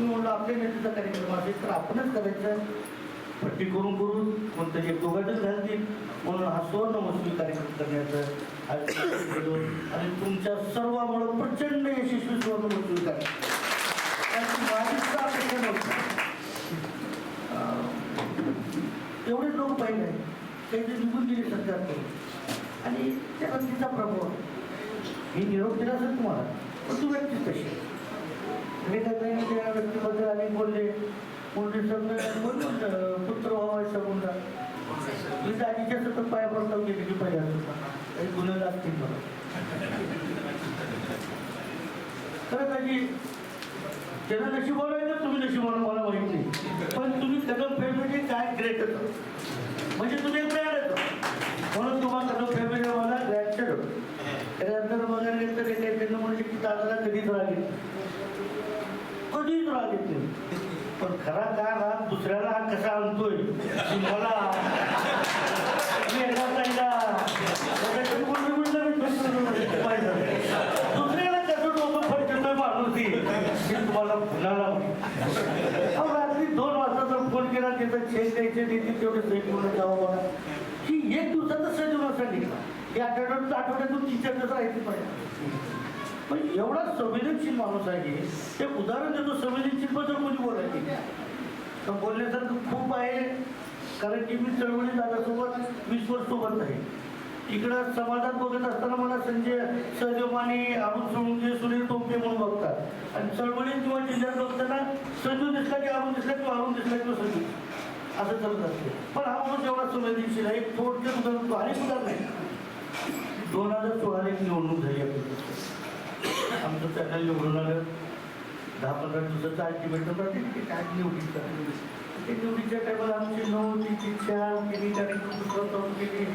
तुम्ही म्हणलं आपल्या नेत्याचा कार्यक्रम असेल तर आपणच करायचं. पट्टी करून करून कोणतं एक दोघांतच घालतील म्हणून हा सुवर्ण महोत्सवी कार्यक्रम करण्याचं आज आणि तुमच्या सर्वांमुळे प्रचंड यशस्वी सुवर्ण महोत्सवी कार्यक्रम त्याची अपेक्षा नव्हती एवढेच लोक पाहिजे काही ते निघून गेले सरकारकडून आणि त्याला तिचा प्रभाव आहे. मी निरोप दिला असेल तुम्हाला पण तू व्यक्ती कशी आहे? व्यक्तीबद्दल आम्ही बोलले बोलले सगळं बोललो पुत्र व्हावायचा सगुंडा मी जागीच्या सतत पाया प्रस्ताव केले की पहिल्या काही गुन्हे लागतील मला. खरं त्याची त्याला नशिबाला आहे तर तुम्ही नशिबाला मला माहीत नाही. पण तुम्ही कदम फॅमिली काय ग्रेट होतं म्हणजे तुम्ही ग्रँड होतं म्हणून तुम्हाला सगळं फॅमिली मला ग्रँड होतं त्यानंतर बघायला गेलं तर त्यांना म्हणजे की दादाला कधीच लागेल येत नाही. कधीच राग येते पण खरा काय हा दुसऱ्याला हा कसा आणतोय की मला दुसऱ्याला कसं डोकं माणूस ही, तुम्हाला रात्री दोन वाजता जर फोन केला चेक द्यायचे देतील तेवढे चेक म्हणून जावं की एक दिवसाचा सण दिवस या आठवड्यातून आठवड्यातून तीन चार दिवस राहायची पाहिजे पण एवढा संवेदनशील माणूस आहे ते उदाहरण देतो संवेदनशील बद्दल कोणी बोलायची तर बोलण्यासारखं खूप आहे कारण की मी चळवळी दादासोबत वीस वर्ष सोबत आहे. इकडं समाजात बघत असताना मला संजय सहदेव माने अरुण सोळुंके सुनील टोपे म्हणून बघतात. आणि चळवळीत किंवा जिल्ह्यात बघताना संजू दिसला की अरुण दिसला किंवा अरुण दिसला किंवा संजू असं चालत असते. पण हा माणूस एवढा संवेदनशील आहे एक थोडक्यात उदाहरण तो अनेक उदाहरण नाही दोन हजार सोळाला एक निवडणूक झाली आपली. आमचं चॅनल निवडून आलं दहा पंधरा दिवसाचं अल्टिमेटम राहते की काय निवडीचं ते निवडीच्या टायमाला आमची नऊ तिची चार केली कार्यक्रम दुसरा चालू केली